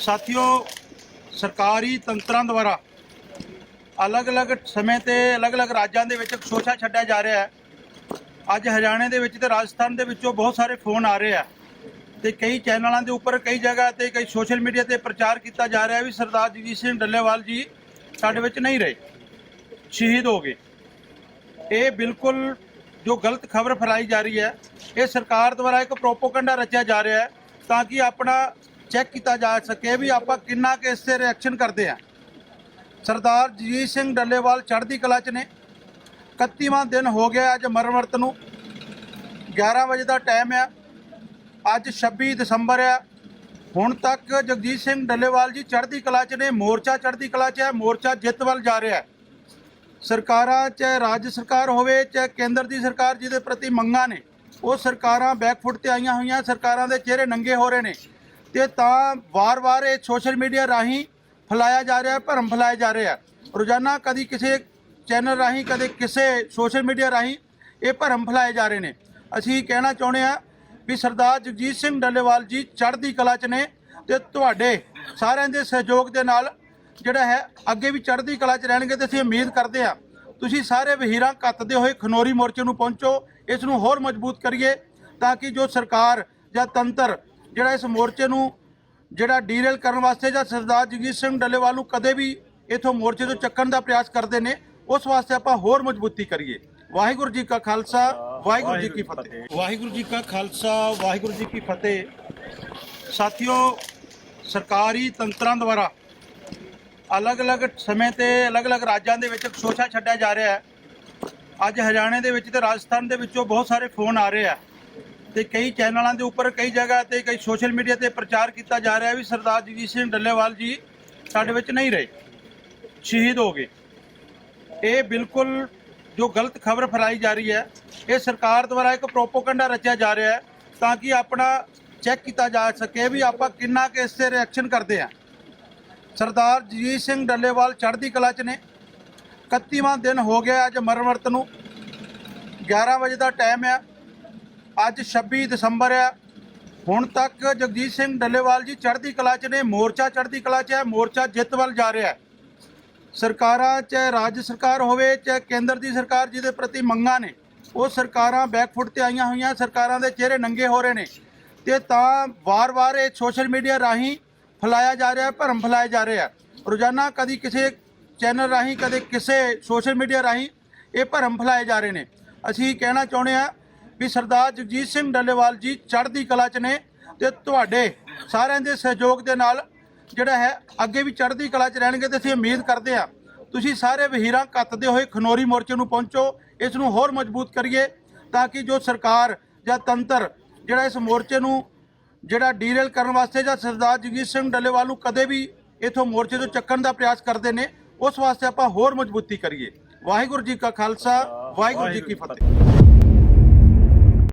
ਸਾਥੀਓ, ਸਰਕਾਰੀ ਤੰਤਰਾਂ ਦੁਆਰਾ ਅਲੱਗ-ਅਲੱਗ ਸਮੇਂ ਤੇ ਅਲੱਗ-ਅਲੱਗ ਰਾਜਾਂ ਦੇ ਵਿੱਚ ਸ਼ੋਸ਼ਾ ਛੱਡਿਆ ਜਾ ਰਿਹਾ ਹੈ। ਅੱਜ ਹਰਿਆਣੇ ਦੇ ਵਿੱਚ ਤੇ ਰਾਜਸਥਾਨ ਦੇ ਵਿੱਚੋਂ ਬਹੁਤ ਸਾਰੇ ਫੋਨ ਆ ਰਹੇ ਆ ਤੇ ਕਈ ਚੈਨਲਾਂ ਦੇ ਉੱਪਰ, ਕਈ ਜਗ੍ਹਾ ਤੇ, ਕਈ ਸੋਸ਼ਲ ਮੀਡੀਆ ਤੇ ਪ੍ਰਚਾਰ ਕੀਤਾ ਜਾ ਰਿਹਾ ਵੀ ਸਰਦਾਰ ਜਗਜੀਤ ਸਿੰਘ ਡੱਲੇਵਾਲ ਜੀ ਸਾਡੇ ਵਿੱਚ ਨਹੀਂ ਰਹੇ, ਸ਼ਹੀਦ ਹੋ ਗਏ। ਇਹ ਬਿਲਕੁਲ ਜੋ ਗਲਤ ਖਬਰ ਫੈਲਾਈ ਜਾ ਰਹੀ ਹੈ, ਇਹ ਸਰਕਾਰ ਦੁਆਰਾ ਇੱਕ ਪ੍ਰੋਪੋਗੈਂਡਾ ਰਚਿਆ ਜਾ ਰਿਹਾ ਹੈ ਤਾਂ ਕਿ ਆਪਣਾ ਚੈੱਕ ਕੀਤਾ ਜਾ ਸਕੇ ਵੀ ਆਪਾਂ ਕਿੰਨਾ ਕਿ ਇਸ ਤੇ ਰਿਐਕਸ਼ਨ ਕਰਦੇ ਆ। ਸਰਦਾਰ ਜਗਜੀਤ ਸਿੰਘ ਡੱਲੇਵਾਲ ਚੜ੍ਹਦੀ ਕਲਾ 'ਚ ਨੇ। 31ਵਾਂ ਦਿਨ ਹੋ ਗਿਆ ਅੱਜ ਮਰਨ ਨੂੰ। 11 ਵਜੇ ਦਾ ਟਾਈਮ ਆ। ਅੱਜ 26 ਦਸੰਬਰ ਆ। ਹੁਣ ਤੱਕ ਜਗਜੀਤ ਸਿੰਘ ਡੱਲੇਵਾਲ ਜੀ ਚੜ੍ਹਦੀ ਕਲਾ 'ਚ ਨੇ, ਮੋਰਚਾ ਚੜ੍ਹਦੀ ਕਲਾ 'ਚ ਹੈ ਮੋਰਚਾ ਜਿੱਤ ਵੱਲ ਜਾ ਰਿਹਾ। ਹੈ ਸਰਕਾਰਾਂ ਚਾਹੇ ਰਾਜ ਸਰਕਾਰ ਹੋਵੇ, ਚਾਹੇ ਕੇਂਦਰ ਦੀ ਸਰਕਾਰ ਜਿਹਦੇ ਪ੍ਰਤੀ ਮੰਗਾਂ ਨੇ, ਉਹ ਸਰਕਾਰਾਂ ਬੈਕਫੁੱਟ ਤੇ ਆਈਆਂ ਹੋਈਆਂ, ਸਰਕਾਰਾਂ ਦੇ ਚਿਹਰੇ ਨੰਗੇ ਹੋ ਰਹੇ ਨੇ। ਤੇ ਤਾਂ ਵਾਰ-ਵਾਰ ਇਹ ਸੋਸ਼ਲ ਮੀਡੀਆ ਰਾਹੀਂ ਫੈਲਾਇਆ ਜਾ ਰਿਹਾ, ਭਰਮ ਫੈਲਾਇਆ ਜਾ ਰਿਹਾ। ਰੋਜ਼ਾਨਾ ਕਦੀ ਕਿਸੇ ਚੈਨਲ ਰਾਹੀਂ, ਕਦੇ ਕਿਸੇ ਸੋਸ਼ਲ ਮੀਡੀਆ ਰਾਹੀਂ ਇਹ ਭਰਮ ਫੈਲਾਏ ਜਾ ਰਹੇ ਨੇ। ਅਸੀਂ ਕਹਿਣਾ ਚਾਹੁੰਦੇ ਆ ਵੀ ਸਰਦਾਰ ਜਗਜੀਤ ਸਿੰਘ ਡੱਲੇਵਾਲ ਜੀ ਚੜ੍ਹਦੀ ਕਲਾ 'ਚ ਨੇ ਤੇ ਤੁਹਾਡੇ ਸਾਰਿਆਂ ਦੇ ਸਹਿਯੋਗ ਦੇ ਨਾਲ ਜਿਹੜਾ ਹੈ ਅੱਗੇ ਵੀ ਚੜ੍ਹਦੀ ਕਲਾ 'ਚ ਰਹਿਣਗੇ ਤੇ ਅਸੀਂ ਉਮੀਦ ਕਰਦੇ ਆ ਤੁਸੀਂ ਸਾਰੇ ਵਹੀਰਾਂ ਕੱਤਦੇ ਹੋਏ ਖਨੋਰੀ ਮੋਰਚੇ ਨੂੰ ਪਹੁੰਚੋ, ਇਸ ਨੂੰ ਹੋਰ ਮਜ਼ਬੂਤ ਕਰੀਏ ਤਾਂ ਕਿ ਜੋ ਸਰਕਾਰ ਜਾਂ ਤੰਤਰ ਜਿਹੜਾ ਇਸ ਮੋਰਚੇ ਨੂੰ ਜਿਹੜਾ ਡੀਰੇਲ ਕਰਨ ਵਾਸਤੇ ਜਾਂ ਸਰਦਾਰ ਜਗਜੀਤ ਸਿੰਘ ਡੱਲੇਵਾਲ ਨੂੰ ਕਦੇ ਵੀ ਇਥੋਂ ਮੋਰਚੇ ਤੋਂ ਚੱਕਣ ਦਾ ਪ੍ਰਯਾਸ ਕਰਦੇ ਨੇ, ਉਸ ਵਾਸਤੇ ਆਪਾਂ ਹੋਰ ਮਜ਼ਬੂਤੀ ਕਰੀਏ। ਵਾਹਿਗੁਰੂ ਜੀ ਕਾ ਖਾਲਸਾ, ਵਾਹਿਗੁਰੂ ਜੀ ਕੀ ਫਤਿਹ। ਵਾਹਿਗੁਰੂ ਜੀ ਕਾ ਖਾਲਸਾ, ਵਾਹਿਗੁਰੂ ਜੀ ਕੀ ਫਤਿਹ। ਸਾਥੀਓ, ਸਰਕਾਰੀ ਤੰਤਰਾਂ ਦੁਆਰਾ ਅਲੱਗ-ਅਲੱਗ ਸਮੇਂ ਤੇ ਅਲੱਗ-ਅਲੱਗ ਰਾਜਾਂ ਦੇ ਵਿੱਚ ਸ਼ੋਸ਼ਾ ਛੱਡਿਆ ਜਾ ਰਿਹਾ ਹੈ। ਅੱਜ ਹਰਿਆਣੇ ਦੇ ਵਿੱਚ ਤੇ ਰਾਜਸਥਾਨ ਦੇ ਵਿੱਚੋਂ ਬਹੁਤ ਸਾਰੇ ਫੋਨ ਆ ਰਹੇ ਆ। ਤੇ ਕਈ ਚੈਨਲਾਂ ਦੇ ਉੱਪਰ, ਕਈ ਜਗ੍ਹਾ ਤੇ, ਕਈ ਸੋਸ਼ਲ ਮੀਡੀਆ ਤੇ ਪ੍ਰਚਾਰ ਕੀਤਾ ਜਾ ਰਿਹਾ ਵੀ ਸਰਦਾਰ ਜਗਜੀਤ ਸਿੰਘ ਡੱਲੇਵਾਲ ਜੀ ਸਾਡੇ ਵਿੱਚ ਨਹੀਂ ਰਹੇ। ਸ਼ਹੀਦ ਹੋ ਗਏ। ਇਹ ਬਿਲਕੁਲ ਜੋ ਗਲਤ ਖਬਰ ਫੈਲਾਈ ਜਾ ਰਹੀ ਹੈ, ਇਹ ਸਰਕਾਰ ਦੁਆਰਾ ਇੱਕ ਪ੍ਰੋਪੋਗੈਂਡਾ ਰਚਿਆ ਜਾ ਰਿਹਾ ਹੈ ਤਾਂ ਕਿ ਆਪਣਾ ਚੈੱਕ ਕੀਤਾ ਜਾ ਸਕੇ ਵੀ ਆਪਾਂ ਕਿੰਨਾ ਕਿ ਇਸ ਤੇ ਰਿਐਕਸ਼ਨ ਕਰਦੇ ਆ ਸਰਦਾਰ ਜਗਜੀਤ ਸਿੰਘ ਡੱਲੇਵਾਲ ਚੜ੍ਹਦੀ ਕਲਾ 'ਚ ਨੇ। 31ਵਾਂ ਦਿਨ ਹੋ ਗਿਆ ਅੱਜ ਮਰਨ ਵਰਤ ਨੂੰ। 11 ਵਜੇ ਦਾ ਟਾਈਮ ਆ। ਅੱਜ 26 ਦਸੰਬਰ ਆ ਹੁਣ ਤੱਕ ਜਗਜੀਤ ਸਿੰਘ ਡੱਲੇਵਾਲ ਜੀ ਚੜ੍ਹਦੀ ਕਲਾ 'ਚ ਨੇ, ਮੋਰਚਾ ਚੜ੍ਹਦੀ ਕਲਾ 'ਚ ਹੈ, ਮੋਰਚਾ ਜਿੱਤ ਵੱਲ ਜਾ ਰਿਹਾ ਹੈ। ਸਰਕਾਰਾਂ ਚਾਹੇ ਰਾਜ ਸਰਕਾਰ ਹੋਵੇ, ਚਾਹੇ ਕੇਂਦਰ ਦੀ ਸਰਕਾਰ ਜਿਹਦੇ ਪ੍ਰਤੀ ਮੰਗਾਂ ਨੇ, ਉਹ ਸਰਕਾਰਾਂ ਬੈਕਫੁੱਟ ਤੇ ਆਈਆਂ ਹੋਈਆਂ, ਸਰਕਾਰਾਂ ਦੇ ਚਿਹਰੇ ਨੰਗੇ ਹੋ ਰਹੇ ਨੇ। ਤੇ ਤਾਂ ਵਾਰ-ਵਾਰ ਇਹ ਸੋਸ਼ਲ ਮੀਡੀਆ ਰਾਹੀਂ ਫੈਲਾਇਆ ਜਾ ਰਿਹਾ, ਭਰਮ ਫੈਲਾਇਆ ਜਾ ਰਿਹਾ ਰੋਜ਼ਾਨਾ ਕਦੀ ਕਿਸੇ ਚੈਨਲ ਰਾਹੀਂ, ਕਦੇ ਕਿਸੇ ਸੋਸ਼ਲ ਮੀਡੀਆ ਰਾਹੀਂ ਇਹ ਭਰਮ ਫੈਲਾਏ ਜਾ ਰਹੇ ਨੇ। ਅਸੀਂ ਕਹਿਣਾ ਚਾਹੁੰਦੇ ਆ ਵੀ ਸਰਦਾਰ ਜਗਜੀਤ ਸਿੰਘ ਡੱਲੇਵਾਲ ਜੀ ਚੜ੍ਹਦੀ ਕਲਾ 'ਚ ਨੇ ਤੇ ਤੁਹਾਡੇ ਸਾਰਿਆਂ ਦੇ ਸਹਿਯੋਗ ਦੇ ਨਾਲ ਜਿਹੜਾ ਹੈ ਅੱਗੇ ਵੀ ਚੜ੍ਹਦੀ ਕਲਾ 'ਚ ਰਹਿਣਗੇ ਤੇ ਅਸੀਂ ਉਮੀਦ ਕਰਦੇ ਆ ਤੁਸੀਂ ਸਾਰੇ ਵਹੀਰਾਂ ਕੱਤਦੇ ਹੋਏ ਖਨੋਰੀ ਮੋਰਚੇ ਨੂੰ ਪਹੁੰਚੋ, ਇਸ ਨੂੰ ਹੋਰ ਮਜ਼ਬੂਤ ਕਰੀਏ ਤਾਂ ਕਿ ਜੋ ਸਰਕਾਰ ਜਾਂ ਤੰਤਰ ਜਿਹੜਾ ਇਸ ਮੋਰਚੇ ਨੂੰ ਜਿਹੜਾ ਡੀਰੇਲ ਕਰਨ ਵਾਸਤੇ ਜਾਂ ਸਰਦਾਰ ਜਗਜੀਤ ਸਿੰਘ ਡੱਲੇਵਾਲ ਨੂੰ ਕਦੇ ਵੀ ਇਥੋਂ ਮੋਰਚੇ ਤੋਂ ਚੱਕਣ ਦਾ ਪ੍ਰਯਾਸ ਕਰਦੇ ਨੇ, ਉਸ ਵਾਸਤੇ ਆਪਾਂ ਹੋਰ ਮਜ਼ਬੂਤੀ ਕਰੀਏ। ਵਾਹਿਗੁਰੂ ਜੀ ਕਾ ਖਾਲਸਾ, ਵਾਹਿਗੁਰੂ ਜੀ ਕੀ ਫਤਿਹ।